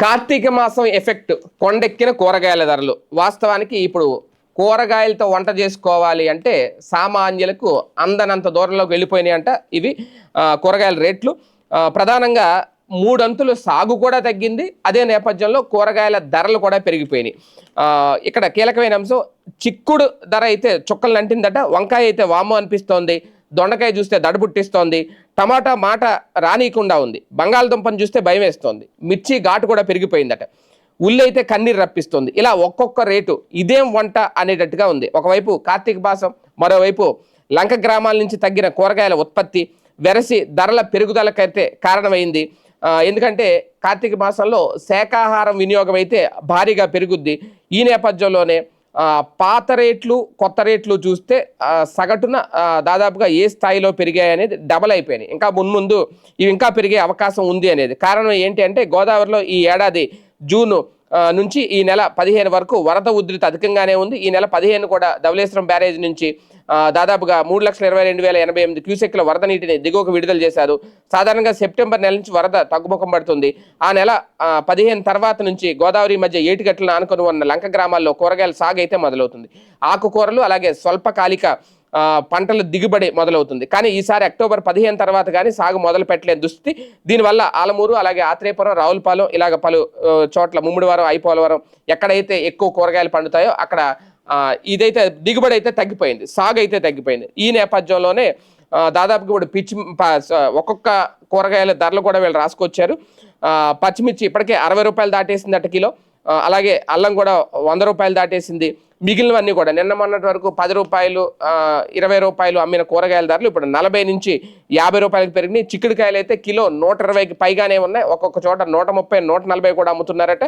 కార్తీక మాసం ఎఫెక్ట్ కొండెక్కిన కూరగాయల ధరలు. వాస్తవానికి ఇప్పుడు కూరగాయలతో వంట చేసుకోవాలి అంటే సామాన్యులకు అందనంత దూరంలోకి వెళ్ళిపోయినాయి అంట ఇవి కూరగాయల రేట్లు. ప్రధానంగా మూడంతులు సాగు కూడా తగ్గింది. అదే నేపథ్యంలో కూరగాయల ధరలు కూడా పెరిగిపోయినాయి. ఇక్కడ కీలకమైన అంశం చిక్కుడు ధర అయితే చుక్కలు అంటిందట వంకాయ అయితే వాము అనిపిస్తోంది. దొండకాయ చూస్తే దడ పుట్టిస్తోంది. టమాటా మాట రానీయకుండా ఉంది. బంగాళదుంపను చూస్తే భయం వేస్తోంది మిర్చి ఘాటు కూడా పెరిగిపోయిందట. ఉల్లి అయితే కన్నీరు రప్పిస్తుంది. ఇలా ఒక్కొక్క రేటు ఇదేం వంట అనేటట్టుగా ఉంది. ఒకవైపు కార్తీక మాసం మరోవైపు లంక గ్రామాల నుంచి తగ్గిన కూరగాయల ఉత్పత్తి వెరసి ధరల పెరుగుదలకైతే కారణమైంది. ఎందుకంటే కార్తీక మాసంలో శాకాహారం వినియోగం అయితే భారీగా పెరుగుద్ది. ఈ నేపథ్యంలోనే పాత రేట్లు కొత్త రేట్లు చూస్తే సగటున దాదాపుగా ఏ స్థాయిలో పెరిగాయి అనేది డబల్ అయిపోయినాయి. ఇంకా మున్ముందు ఇవి ఇంకా పెరిగే అవకాశం ఉంది అనేది. కారణం ఏంటి అంటే గోదావరిలో ఈ ఏడాది జూను నుంచి ఈ నెల పదిహేను వరకు వరద ఉధృతి అధికంగానే ఉంది. ఈ నెల పదిహేను కూడా ధవలేశ్వరం బ్యారేజ్ నుంచి దాదాపుగా మూడు లక్షల ఇరవై రెండు వేల ఎనభై ఎనిమిది క్యూసెక్ల వరద నీటిని దిగువకు విడుదల చేశారు. సాధారణంగా సెప్టెంబర్ నెల నుంచి వరద తగ్గుముఖం పడుతుంది. ఆ నెల పదిహేను తర్వాత నుంచి గోదావరి మధ్య ఏటిగట్లను ఆనుకొని ఉన్న లంక గ్రామాల్లో కూరగాయల సాగు అయితే మొదలవుతుంది. ఆకుకూరలు అలాగే స్వల్పకాలిక పంటల దిగుబడి మొదలవుతుంది. కానీ ఈసారి అక్టోబర్ పదిహేను తర్వాత కానీ సాగు మొదలు పెట్టలేని దుస్థితి. దీనివల్ల ఆలమూరు అలాగే ఆత్రేయపురం రావులపాలెం ఇలాగ పలు చోట్ల ముమ్మిడివారం ఐపోలవరం ఎక్కడైతే ఎక్కువ కూరగాయలు పండుతాయో అక్కడ ఇదైతే దిగుబడి అయితే తగ్గిపోయింది సాగు అయితే తగ్గిపోయింది. ఈ నేపథ్యంలోనే దాదాపుగా ఇప్పుడు పిచ్చి ఒక్కొక్క కూరగాయల ధరలు కూడా వీళ్ళు రాసుకొచ్చారు. పచ్చిమిర్చి ఇప్పటికే అరవై రూపాయలు దాటేసింది అట కిలో అలాగే అల్లం కూడా వంద రూపాయలు దాటేసింది. మిగిలినవన్నీ కూడా నిన్న మొన్నటి వరకు పది రూపాయలు ఇరవై రూపాయలు అమ్మిన కూరగాయల ధరలు ఇప్పుడు నలభై నుంచి యాభై రూపాయలకు పెరిగినాయి. చిక్కుడుకాయలు అయితే కిలో నూట ఇరవైకి పైగానే ఉన్నాయి. ఒక్కొక్క చోట నూట ముప్పై నూట నలభై కూడా అమ్ముతున్నారట.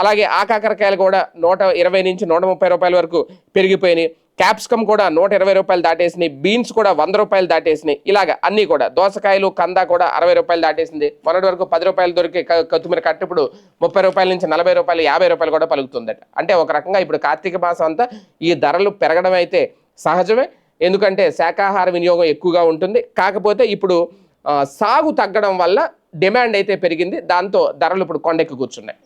అలాగే ఆకాకరకాయలు కూడా నూట ఇరవై నుంచి నూట ముప్పై రూపాయల వరకు పెరిగిపోయినాయి. క్యాప్సికమ్ కూడా నూట ఇరవై రూపాయలు దాటేసినాయి. బీన్స్ కూడా వంద రూపాయలు దాటేసినాయి. ఇలాగ అన్నీ కూడా దోసకాయలు కంద కూడా అరవై రూపాయలు దాటేసింది. మొన్నటి వరకు పది రూపాయలు దొరికే కొత్తిమీర కట్ట ఇప్పుడు ముప్పై రూపాయల నుంచి నలభై రూపాయలు యాభై రూపాయలు కూడా పలుకుతుందట. అంటే ఒక రకంగా ఇప్పుడు కార్తీక మాసం అంతా ఈ ధరలు పెరగడం అయితే సహజమే. ఎందుకంటే శాకాహార వినియోగం ఎక్కువగా ఉంటుంది. కాకపోతే ఇప్పుడు సాగు తగ్గడం వల్ల డిమాండ్ అయితే పెరిగింది. దాంతో ధరలు ఇప్పుడు కొండెక్కి కూర్చున్నాయి.